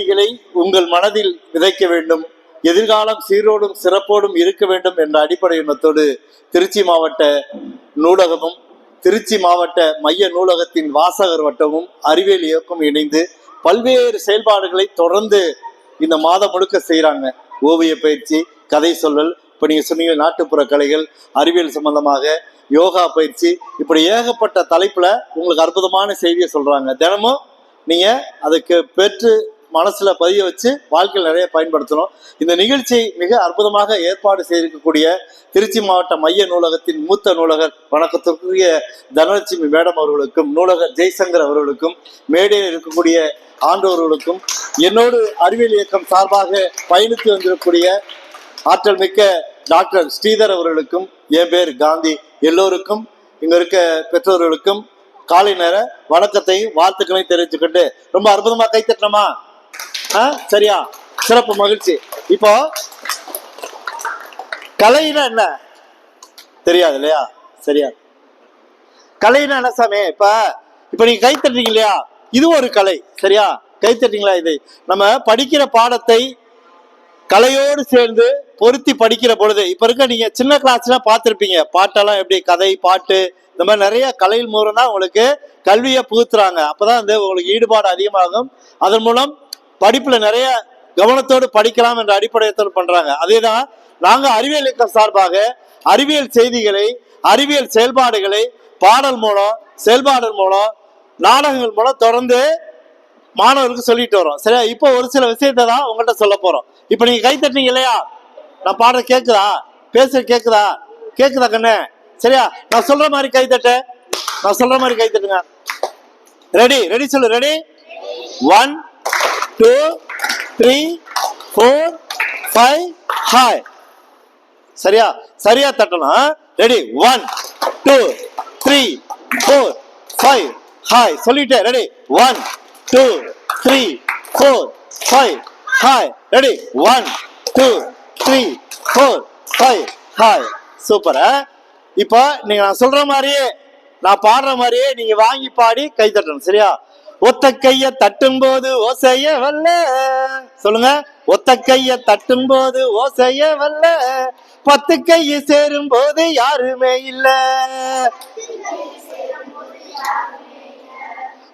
செய்திகளை உங்கள் மனதில் விதைக்க வேண்டும். எதிர்காலம் சீரோடும் சிறப்போடும் இருக்க வேண்டும் என்ற அடிப்படை எண்ணத்தோடு திருச்சி மாவட்ட நூலகமும் திருச்சி மாவட்ட மைய நூலகத்தின் வாசகர் வட்டமும் அறிவியல் இயக்கம் இணைந்து பல்வேறு செயல்பாடுகளை தொடர்ந்து இந்த மாதம் முழுக்க செய்கிறாங்க ஓவிய பயிற்சி கதை சொல்லல் இப்போ நீங்கள் சொன்னீங்க நாட்டுப்புற கலைகள் அறிவியல் சம்பந்தமாக யோகா பயிற்சி இப்படி ஏகப்பட்ட தலைப்பில் உங்களுக்கு அற்புதமான செய்தியை சொல்கிறாங்க தினமும் நீங்கள் அதுக்கு பெற்று மனசுல பதிய வச்சு வாழ்க்கையில் நிறைய பயன்படுத்தணும். இந்த நிகழ்ச்சியை மிக அற்புதமாக ஏற்பாடு செய்திருக்கக்கூடிய திருச்சி மாவட்ட மைய நூலகத்தின் மூத்த நூலகர் வணக்கத்திற்குரிய தனலட்சுமி மேடம் அவர்களுக்கும் நூலகர் ஜெய்சங்கர் அவர்களுக்கும் மேடையில் இருக்கக்கூடிய ஆண்டவர்களுக்கும் என்னோடு அறிவியல் இயக்கம் சார்பாக பயணித்து வந்திருக்கக்கூடிய ஆற்றல் மிக்க டாக்டர் ஸ்ரீதர் அவர்களுக்கும் என் பேர் காந்தி. எல்லோருக்கும் இங்க இருக்க பெற்றோர்களுக்கும் காலை நேர வணக்கத்தையும் வாழ்த்துக்களையும் தெரிவிச்சுக்கிட்டு ரொம்ப அற்புதமா கைத்தட்டணுமா சரியா? சிறப்பு மகிழ்ச்சி. இப்போ கலைனா என்ன? தெரியாது இல்லையா? சரியா. கலைனா என்ன சாமி? இப்ப இப்ப நீங்க கை தட்டுறீங்க இல்லையா? இது ஒரு கலை சரியா? கை தட்டுறீங்களா இது? நம்ம படிக்கிற பாடத்தை கலையோடு சேர்ந்து பொருத்தி படிக்கிற பொழுது இப்ப இருக்க நீங்க சின்ன கிளாஸ்லாம் பார்த்துருப்பீங்க. பாட்டெல்லாம் எப்படி கதை பாட்டு இந்த மாதிரி நிறைய கலையில் மூலம் தான் உங்களுக்கு கல்வியை புகுத்துறாங்க. அப்பதான் வந்து உங்களுக்கு ஈடுபாடு அதிகமாகும். அதன் மூலம் படிப்புல நிறைய கவனத்தோடு படிக்கலாம் என்ற அடிப்படையத்தோடு பண்றாங்க. அதேதான் நாங்க அறிவியல் இயக்கம் சார்பாக அறிவியல் செய்திகளை அறிவியல் செயல்பாடுகளை பாடல் மூலம் செயல்பாடல் மூலம் நாடகங்கள் மூலம் தொடர்ந்து மாணவர்களுக்கு சொல்லிட்டு வரோம். சரியா இப்போ ஒரு சில விஷயத்தை தான் உங்கள்கிட்ட சொல்ல போறோம். இப்போ நீங்க கை தட்டுறீங்க இல்லையா? நான் பாடுற கேக்குதா? பேசுற கேக்குதா? கேக்குதா கண்ணு? சரியா? நான் சொல்ற மாதிரி கை தட்டு. நான் சொல்ற மாதிரி கை தட்டுங்க. ரெடி ரெடி சொல்லு ready one two three four five hi சரியா? சரியா தட்டணும் ready one two three four five hi சொல்லிட்டே ready one two three four five hi ready one two three four five hi super இப்போ நீங்க நான் சொல்ற மாதிரியே நான் பாடுற மாதிரியே நீங்க வாங்கி பாடி கை தட்டணும் சரியா? ஒத்த கைய தட்டும் போது ஓசைய வல்ல சொல்லுங்க. ஒத்த கைய தட்டும் போது ஓசைய வல்ல பத்து கைய சேரும் போது யாருமே இல்ல.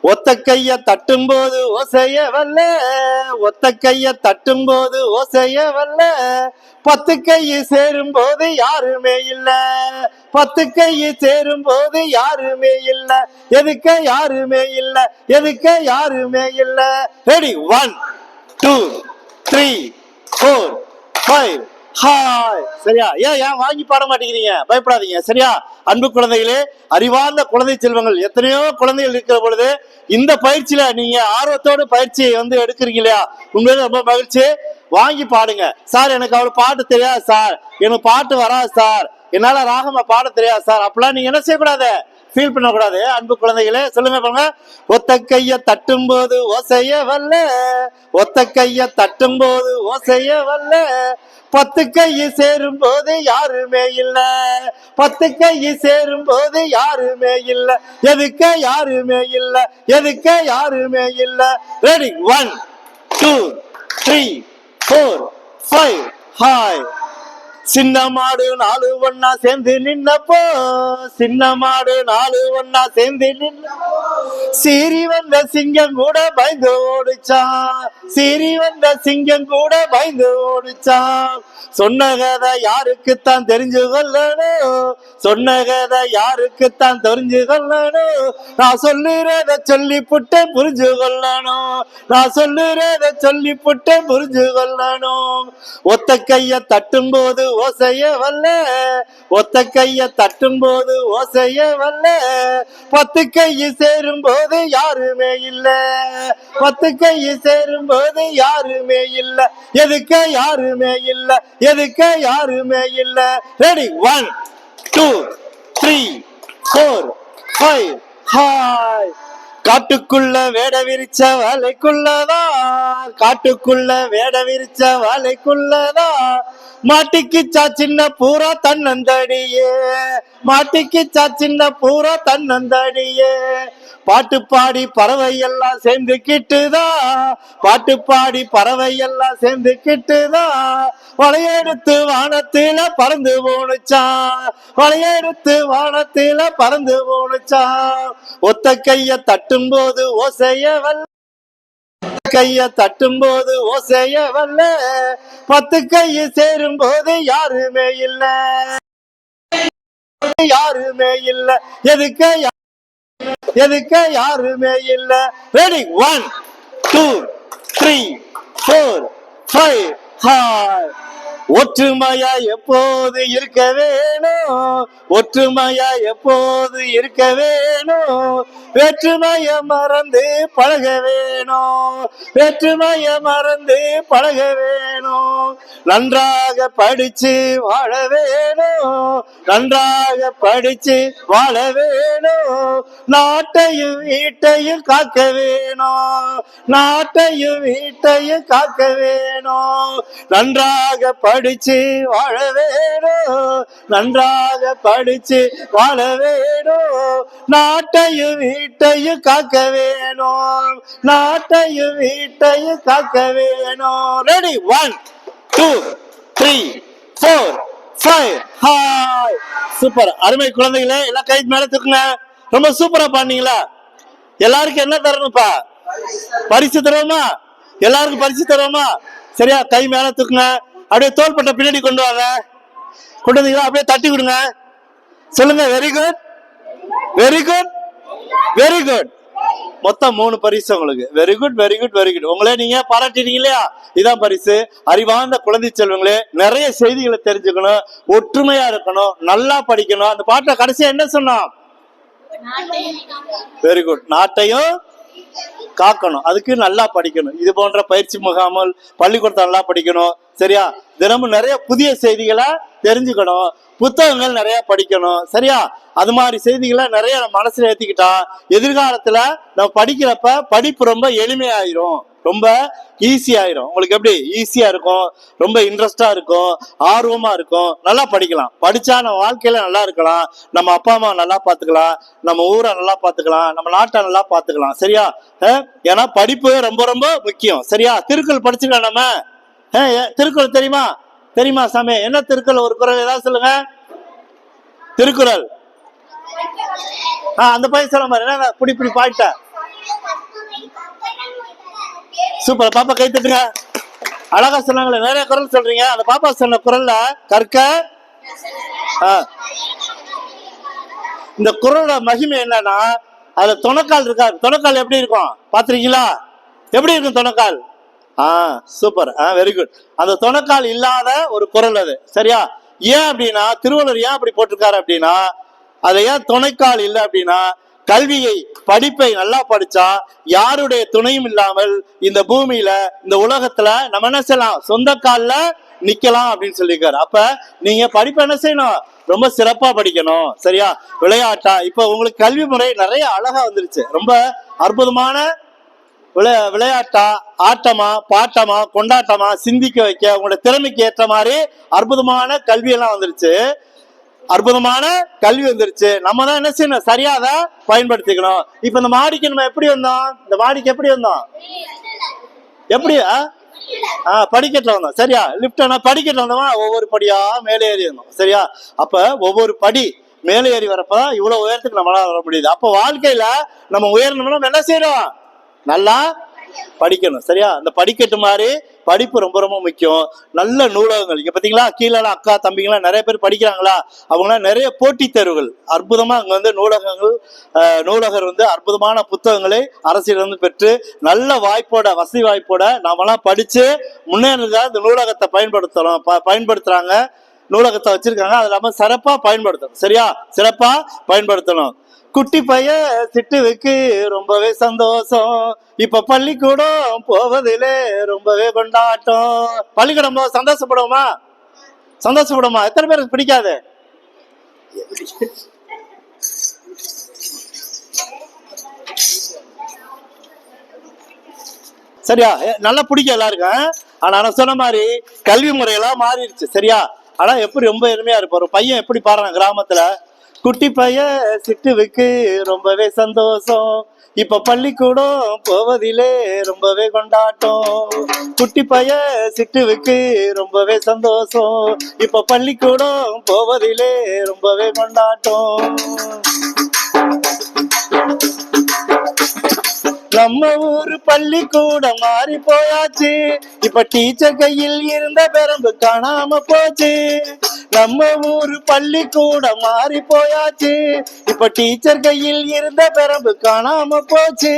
ஒத்த கைய தட்டும் போது ஓசைய வல்ல ஒத்த கைய தட்டும் போது ஓசைய வல்ல பத்து கையை சேரும் போது யாருமே இல்ல. பத்து கையை சேரும் போது யாருமே இல்ல. எதுக்க யாருமே இல்ல எதுக்க யாருமே இல்ல. Ready one two three four five hi சரியா? ஏன் ஏன் வாங்கி பாட மாட்டேங்கிறீங்க? பயப்படாதீங்க. சரியா? அன்பு குழந்தைகளே அறிவார்ந்த குழந்தை செல்வங்கள். எத்தனையோ குழந்தைகள் இருக்கிற பொழுது இந்த பயிற்சியில நீங்க ஆர்வத்தோடு பயிற்சியை வந்து எடுக்கிறீங்க இல்லையா? உங்களுக்கு ரொம்ப மகிழ்ச்சி. வாங்கி பாடுங்க. சார் எனக்கு அவ்வளவு பாட்டு தெரியாது சார். எனக்கு பாட்டு வராது சார். என்னால ராகமா பாட தெரியாது சார். அப்பெல்லாம் நீங்க என்ன செய்யக்கூடாது? ஃபீல் பண்ணக்கூடாது. அன்பு குழந்தைகளே சொல்லுங்க பாருங்க. ஒத்த கைய தட்டும் போது ஓசைய வல்ல ஒத்த கைய தட்டும் போது ஓசைய வல்ல பத்து கை சேரும் போது யாருமே இல்ல. பத்து கைய சேரும் போது யாருமே இல்ல. எதுக்க யாருமே இல்ல. எதுக்க யாருமே இல்ல. Ready one two three four five hi சின்ன மாடு நாலு ஒன்னா சேர்ந்து நின்னப்போ சின்ன மாடு நாலு ஒன்னா சேர்ந்து நின்ன சீறி வந்த சிங்கம் கூட பயந்து ஓடிச்சான் சீறி வந்த சிங்கம் கூட பயந்து ஓடிச்சான் சொன்ன கதை யாருக்குத்தான் தெரிஞ்சு கொள்ளணும் சொன்ன கதை யாருக்குத்தான் தெரிஞ்சு கொள்ளணும் நான் சொல்லுறத சொல்லி புட்டு புரிஞ்சு கொள்ளணும் நான் சொல்லுறத சொல்லி புட்டு புரிஞ்சு கொள்ளணும் ஒத்த கைய தட்டும் போது ஓசைய வல்ல. ஒத்த கைய தட்டும் போது ஓசைய வல்ல. பத்து கையை சேரும் போது யாருமே இல்ல. பத்து கையை சேரும் போது யாருமே இல்ல. எதுக்க யாருமே இல்ல? எதுக்க யாருமே இல்ல? Ready one two three four five hi காட்டுக்குள்ள வேட விரிச்ச வலைக்குள்ளதா? காட்டுக்குள்ள வேட விரிச்ச வலைக்குள்ளதா? சா சின்ன பூரா தன்னந்தடியே. சா சின்ன பூரா தன்னந்தடியே. பாட்டு பாடி பறவை எல்லாம் சேர்ந்து கிட்டுதான் பாட்டு பாடி பறவை எல்லாம் சேர்ந்து கிட்டுதான் வளையெடுத்து வானத்தில பறந்து போனுச்சான் வளையெடுத்து வானத்தில பறந்து போனுச்சான் ஒத்த கைய தட்டும் போது ஓசைய வல்ல கைய தட்டும் போது ஓசைய வல்ல பத்து கைய சேரும் போது யாருமே இல்ல. யாருமே இல்ல. எதுக்க எதுக்க யாருமே இல்ல. Ready one two three four five hi ஒற்றுமையா எப்போது இருக்க வேணும்? ஒற்றுமையா எப்போது இருக்க வேணும்? வேற்றுமைய மறந்து பழக வேணும். வேற்றுமைய மறந்து பழக வேணும். நன்றாக படிச்சு வாழ வேணும். நன்றாக படிச்சு வாழ வேணும். நாட்டையும் வீட்டையும் காக்க வேணும். நாட்டையும் வீட்டையும் காக்க வேணும். நன்றாக படிச்சு வாழ வேணும் நன்றாக படிச்சு வாழ வேணும் நாட்டையும் வீட்டையும் காக்க வேணும் நாட்டையும் வீட்டையும் காக்க வேணும் ready one two three four five hi super அருமை குழந்தைகளே எல்லாம் கை மேல தூக்குங்க. ரொம்ப சூப்பரா பண்ணீங்களா எல்லாருக்கும் என்ன தரணும்ப்பா? பரிசு தருவோமா? எல்லாருக்கும் பரிசு தருவோமா? சரியா கை மேல தூக்குங்க. அப்படியே தோள்பட்டை பின்னாடி கொண்டு வாங்க. கொண்டு வந்தீங்களா? அப்படியே தட்டி விடுங்க சொல்லுங்க very good very good very good மொத்தம் மூணு பரிசு உங்களுக்கு. Very good very good very good உங்களே நீங்க பாராட்டிட்டீங்க இல்லையா? இதான் பரிசு. அறிவார்ந்த குழந்தை செல்வங்களே நிறைய செய்திகளை தெரிஞ்சுக்கணும் ஒற்றுமையா இருக்கணும் நல்லா படிக்கணும். அந்த பாட்டை கடைசியா என்ன சொன்னான்? வெரி குட் நாட்டையும் காக்கணும். அதுக்கு நல்லா படிக்கணும். இது போன்ற பயிற்சி முகாமல் பள்ளிக்கூடத்தை நல்லா படிக்கணும். சரியா? தினமும் நிறைய புதிய செய்திகளை தெரிஞ்சுக்கணும். புத்தகங்கள் நிறைய படிக்கணும். சரியா? அது மாதிரி செய்திகளை நிறைய மனசுல ஏத்திக்கிட்டா எதிர்காலத்துல நம்ம படிக்கிறப்ப படிப்பு ரொம்ப எளிமையாயிரும். ரொம்ப ஈஸி ஆயிரும். உங்களுக்கு எப்படி? ஈஸியா இருக்கும். ரொம்ப இன்ட்ரெஸ்டா இருக்கும். ஆர்வமா இருக்கும். நல்லா படிக்கலாம். படிச்சா நம்ம வாழ்க்கையில நல்லா இருக்கலாம். நம்ம அப்பா அம்மா நல்லா பாத்துக்கலாம் நம்ம ஊரை நல்லா பாத்துக்கலாம் நம்ம நாட்டை நல்லா பாத்துக்கலாம் சரியா? ஏன்னா படிப்பு ரொம்ப ரொம்ப முக்கியம். சரியா? திருக்குறள் படிச்சுக்கலாம் நம்ம. ஏ- திருக்குறள் தெரியுமா? தெரியுமா சாமி? என்ன திருக்குறள்? ஒரு குரல் ஏதாவது சொல்லுங்க. திருக்குறள். ஆ அந்த பையன் சொல்ல மாதிரி. என்ன புடி புடி பாயிட்ட. சூப்பர். பாப்பா கை தட்டுங்க. அழகா சொன்னாங்களே. நிறைய குரல் சொல்றீங்க. அந்த பாப்பா சொன்ன குரல்ல கற்க இந்த குரலோட மகிமை என்னன்னா அதுல துணக்கால் இருக்கா? துணக்கால் எப்படி இருக்கும்? பாத்திருக்கீங்களா? எப்படி இருக்கும் துணைக்கால்? ஆ சூப்பர். ஆ வெரி குட் அந்த துணைக்கால் இல்லாத ஒரு குரல் அது. சரியா? ஏன் அப்படின்னா திருவள்ளுவர் ஏன் அப்படி போட்டிருக்காரு அப்படின்னா அது ஏன் துணைக்கால் இல்லை அப்படின்னா கல்வியை படிப்பை நல்லா படிச்சா யாருடைய துணையும் இல்லாமல் இந்த பூமியில இந்த உலகத்துல நம்ம என்ன செய்யலாம்? சொந்த கால்ல நிக்கலாம் அப்படின்னு சொல்லியிருக்காரு. அப்ப நீங்க படிப்பை என்ன செய்யணும்? ரொம்ப சிறப்பா படிக்கணும். சரியா? விளையாட்டா? இப்ப உங்களுக்கு கல்வி முறை நிறைய அழகா வந்துருச்சு. ரொம்ப அற்புதமான விளையா விளையாட்டா? ஆட்டமா? பாட்டமா? கொண்டாட்டமா? சிந்திக்க வைக்க உங்களோட திறமைக்கு ஏற்ற மாதிரி அற்புதமான கல்வியெல்லாம் வந்துருச்சு. அற்புதமான கல்வி வந்துருச்சு. நம்ம தான் என்ன செய்யணும்? சரியா அதை பயன்படுத்திக்கணும். இப்ப இந்த மாடிக்கு நம்ம எப்படி வந்தோம்? இந்த மாடிக்கு எப்படி வந்தோம்? எப்படியா ஆ? ஆ படிக்கட்டுல வந்தோம். சரியா? லிப்ட் படிக்கட்டுல வந்தோமா? ஒவ்வொரு படியா மேலே ஏறி வந்தோம். சரியா? அப்ப ஒவ்வொரு படி மேலே ஏறி வரப்பதான் இவ்வளவு உயரத்துக்கு நம்மளால வர முடியுது. அப்ப வாழ்க்கையில நம்ம உயரணும்னா நம்ம என்ன செய்யணும்? நல்லா படிக்கணும். சரியா? அந்த படிக்கட்டு மாதிரி படிப்பு ரொம்ப ரொம்ப முக்கியம். நல்ல நூலகங்கள். இங்க பாத்தீங்களா? கீழே அக்கா தம்பிங்களாம் நிறைய பேர் படிக்கிறாங்களா? அவங்களாம் நிறைய போட்டித் தேர்வுகள். அற்புதமா அங்க வந்து நூலகங்கள் நூலகர் வந்து அற்புதமான புத்தகங்களை அரசியலிருந்து பெற்று நல்ல வாய்ப்போட வசதி வாய்ப்போட நாமெல்லாம் படிச்சு முன்னேறதா இந்த நூலகத்தை பயன்படுத்துகிறோம் ப- பயன்படுத்துறாங்க. நூலகத்தை வச்சிருக்காங்க. அது இல்லாம சிறப்பா பயன்படுத்தணும். சரியா? சிறப்பா பயன்படுத்தணும். குட்டி பையன் சிட்டுவுக்கு ரொம்பவே சந்தோஷம். இப்ப பள்ளிக்கூடம் போவதிலே ரொம்பவே கொண்டாட்டம். பள்ளிக்கூடம் போக சந்தோஷப்படுவோமா? சந்தோஷப்படுமா எத்தனை பேருக்கு பிடிக்காது? சரியா? நல்லா பிடிக்கும் எல்லாருக்கும். ஆனா நான் சொன்ன மாதிரி கல்வி முறையெல்லாம் மாறிடுச்சு. சரியா? ஆனா எப்படி ரொம்ப எளிமையா இருப்பார்? பையன் எப்படி பாடுறான் கிராமத்துல? குட்டி பைய சிட்டுவுக்கு ரொம்பவே சந்தோஷம். இப்ப பள்ளிக்கூடம் போவதிலே ரொம்பவே கொண்டாட்டம். குட்டி பைய சிட்டுவுக்கு ரொம்பவே சந்தோஷம். இப்ப பள்ளிக்கூடம் போவதிலே ரொம்பவே கொண்டாட்டம். நம்ம ஊரு பள்ளிக்கூடம் மாறி போயாச்சு. இப்ப டீச்சர் கையில் இருந்த பெரம்பு காணாம போச்சு. நம்ம ஊரு பள்ளிக்கூடம் மாறி போயாச்சு. இப்ப டீச்சர் கையில் இருந்த பெரம்பு காணாம போச்சு.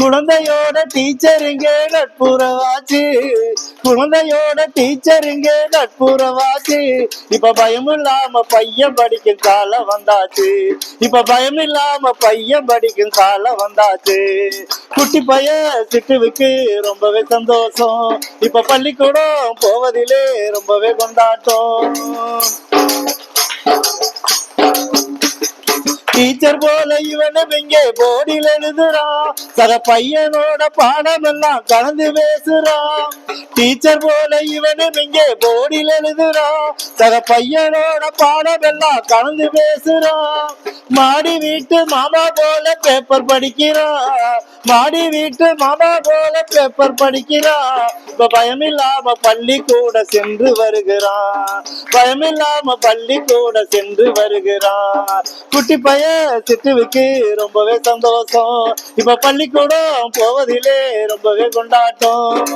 குழந்தையோட டீச்சர் இங்கே நட்புறவாச்சு குழந்தையோட டீச்சர் இங்கே நட்புறவாச்சு இப்ப பயம் இல்லாம பையன் படிக்கும் காலம் வந்தாச்சு. இப்ப பயம் இல்லாம பையன் படிக்கும் காலம் வந்தாச்சு. குட்டி பையன் சிட்டுவுக்கு ரொம்பவே சந்தோஷம். இப்ப பள்ளிக்கூடம் போவதிலே ரொம்பவே கொண்டாட்டம். டீச்சர் போல இவனும் இங்கே போர்டில் எழுதுறான் சக பையனோட பாடம் எல்லாம் கலந்து பேசுறான் டீச்சர் போல இவனும் இங்கே போர்டில் எழுதுறான் சக பையனோட பாடம் எல்லாம் கலந்து பேசுறான் மாடி வீட்டு மாமா போல பேப்பர் படிக்கிறான் மாடி வீட்டு மாமா போல பேப்பர் படிக்கிறான் இப்ப பயமில்லாம பள்ளி கூட சென்று வருகிறான். பயமில்லாம பள்ளி கூட சென்று வருகிறான். குட்டி பையன் சிட்டுவுக்கு ரொம்பவே சந்தோஷம். இப்ப பள்ளிக்கூடம் போவதிலே ரொம்பவே கொண்டாட்டம்.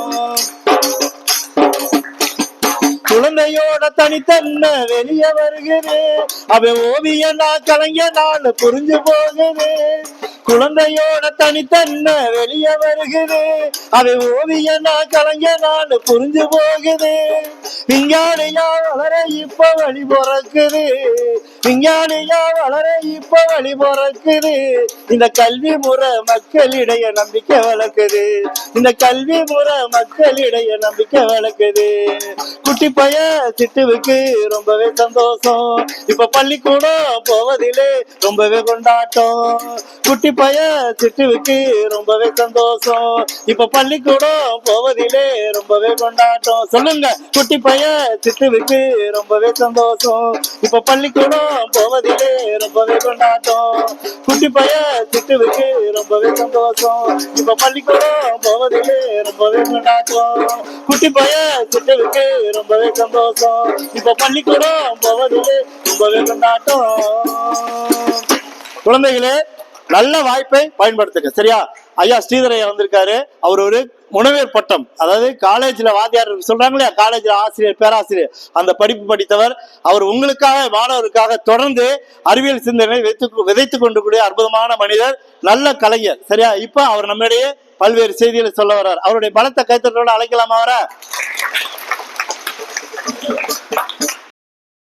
குழந்தையோட தனித்தன்மை வெளிய வருகிறது. அவன் ஓவியனா கலைஞனான்னு புரிஞ்சு போகுது. குழந்தையோட தனித்தன்மை வெளிய வருகிறது. அவன் ஓவியனா கலைஞனான்னு புரிஞ்சு போகுது. விஞ்ஞானியா வளர இப்ப வழி பிறக்குது. விஞ்ஞானியா வளர இப்ப வழி பிறக்குது. இந்த கல்வி முறை மக்களிடையே நம்பிக்கை வளர்க்குது. இந்த கல்வி முறை மக்களிடையே நம்பிக்கை வளர்க்குது. குட்டி பையன் சிட்டுவுக்கு ரொம்பவே சந்தோஷம். இப்ப பள்ளிக்கூடம் போவதிலே ரொம்பவே கொண்டாட்டம். குட்டி பையன் சிட்டுவுக்கு ரொம்பவே சந்தோஷம். இப்ப பள்ளிக்கூடம் போவதிலே ரொம்பவே கொண்டாட்டம். சொல்லுங்க குட்டி பையன் சிட்டுவுக்கு ரொம்பவே சந்தோஷம். இப்ப பள்ளிக்கூடம் போவதிலே ரொம்பவே கொண்டாட்டம். குட்டி பையன் சிட்டுவுக்கு ரொம்பவே சந்தோஷம். இப்ப பள்ளிக்கூடம் போவதிலே ரொம்பவே கொண்டாட்டம். குட்டி பையன் சிட்டுவுக்கு ரொம்பவே சந்தோஷம். இப்ப பள்ளிக்கூடம் போவதிலே ரொம்பவே கொண்டாட்டம் குழந்தைகளே நல்ல வாய்ப்பை பயன்படுத்துங்க சரியா? ஐயா ஸ்ரீதரையா வந்திருக்காரு. அவர் ஒரு முனைவர் பட்டம். அதாவது காலேஜ்ல வாத்தியார் சொல்றாங்க இல்லையா காலேஜ்ல ஆசிரியர் பேராசிரியர். அந்த படிப்பு படித்தவர் அவர் உங்களுக்காக மாணவருக்காக தொடர்ந்து அறிவியல் சிந்தனை விதைத்து விதைத்து கொண்டு கூடிய அற்புதமான மனிதர் நல்ல கலைஞர் சரியா? இப்ப அவர் நம்மிடையே பல்வேறு செய்திகளை சொல்ல வர்றார். அவருடைய பலத்த கைத்தட்டோட அழைக்கலாமா அவரை? Thank you.